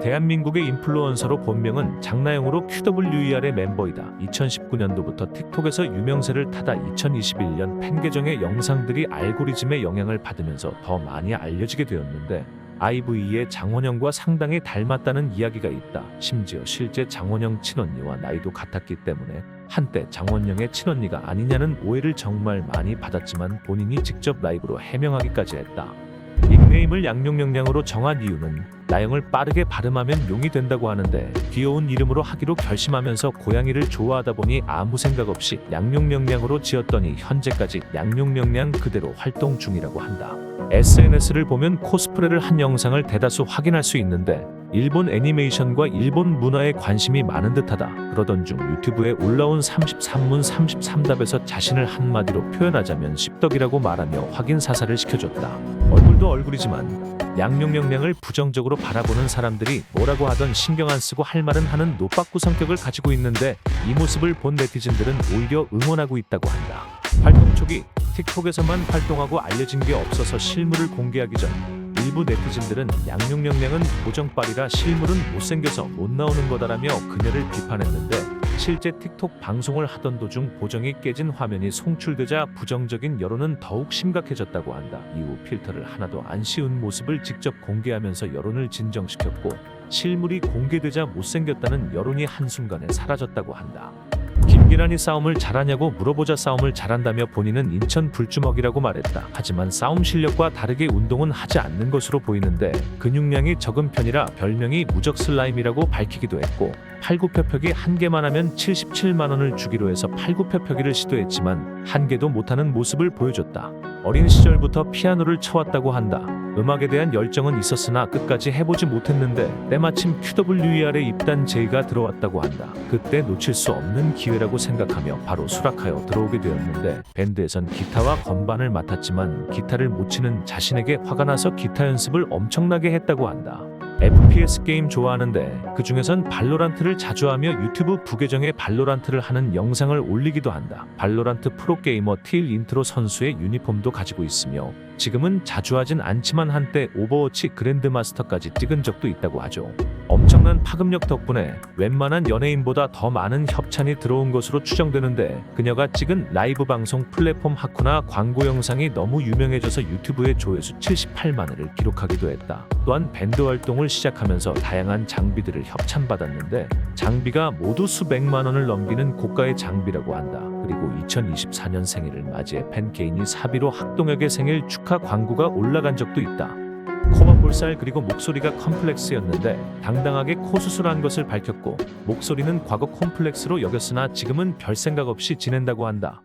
대한민국의 인플루언서로 본명은 장나영으로 QWER의 멤버이다. 2019년도부터 틱톡에서 유명세를 타다 2021년 팬 계정의 영상들이 알고리즘의 영향을 받으면서 더 많이 알려지게 되었는데 IVE의 장원영과 상당히 닮았다는 이야기가 있다. 심지어 실제 장원영 친언니와 나이도 같았기 때문에 한때 장원영의 친언니가 아니냐는 오해를 정말 많이 받았지만 본인이 직접 라이브로 해명하기까지 했다. 닉네임을 양용영양으로 정한 이유는 나영을 빠르게 발음하면 용이 된다고 하는데 귀여운 이름으로 하기로 결심하면서 고양이를 좋아하다 보니 아무 생각 없이 양용영양으로 지었더니 현재까지 양용영양 그대로 활동 중이라고 한다. SNS를 보면 코스프레를 한 영상을 대다수 확인할 수 있는데 일본 애니메이션과 일본 문화에 관심이 많은 듯하다. 그러던 중 유튜브에 올라온 33문 33답에서 자신을 한마디로 표현하자면 십덕이라고 말하며 확인 사살을 시켜줬다. 얼굴도 얼굴이지만 양용영량을 부정적으로 바라보는 사람들이 뭐라고 하던 신경 안 쓰고 할 말은 하는 노빠꾸 성격을 가지고 있는데 이 모습을 본 네티즌들은 오히려 응원하고 있다고 한다. 활동 초기 틱톡에서만 활동하고 알려진 게 없어서 실물을 공개하기 전 일부 네티즌들은 양용영량은 보정빨이라 실물은 못생겨서 못 나오는 거다라며 그녀를 비판했는데 실제 틱톡 방송을 하던 도중 보정이 깨진 화면이 송출되자 부정적인 여론은 더욱 심각해졌다고 한다. 이후 필터를 하나도 안 씌운 모습을 직접 공개하면서 여론을 진정시켰고 실물이 공개되자 못생겼다는 여론이 한순간에 사라졌다고 한다. 김기란이 싸움을 잘하냐고 물어보자 싸움을 잘한다며 본인은 인천 불주먹이라고 말했다. 하지만 싸움 실력과 다르게 운동은 하지 않는 것으로 보이는데 근육량이 적은 편이라 별명이 무적 슬라임이라고 밝히기도 했고 팔굽혀펴기 한 개만 하면 77만 원을 주기로 해서 팔굽혀펴기를 시도했지만 한 개도 못하는 모습을 보여줬다. 어린 시절부터 피아노를 쳐왔다고 한다. 음악에 대한 열정은 있었으나 끝까지 해보지 못했는데 때마침 QWER에 입단 제의가 들어왔다고 한다. 그때 놓칠 수 없는 기회라고 생각하며 바로 수락하여 들어오게 되었는데 밴드에선 기타와 건반을 맡았지만 기타를 못 치는 자신에게 화가 나서 기타 연습을 엄청나게 했다고 한다. FPS 게임 좋아하는데 그 중에선 발로란트를 자주 하며 유튜브 부계정에 발로란트를 하는 영상을 올리기도 한다. 발로란트 프로게이머 틸 인트로 선수의 유니폼도 가지고 있으며 지금은 자주 하진 않지만 한때 오버워치 그랜드마스터까지 찍은 적도 있다고 하죠. 엄청난 파급력 덕분에 웬만한 연예인보다 더 많은 협찬이 들어온 것으로 추정되는데 그녀가 찍은 라이브 방송 플랫폼 하쿠나 광고 영상이 너무 유명해져서 유튜브의 조회수 78만회를 기록하기도 했다. 또한 밴드 활동을 시작하면서 다양한 장비들을 협찬받았는데 장비가 모두 수백만 원을 넘기는 고가의 장비라고 한다. 그리고 2024년 생일을 맞이해 팬 개인이 사비로 학동혁의 생일 축하 광고가 올라간 적도 있다. 볼살 그리고 목소리가 컴플렉스였는데 당당하게 코 수술한 것을 밝혔고 목소리는 과거 콤플렉스로 여겼으나 지금은 별 생각 없이 지낸다고 한다.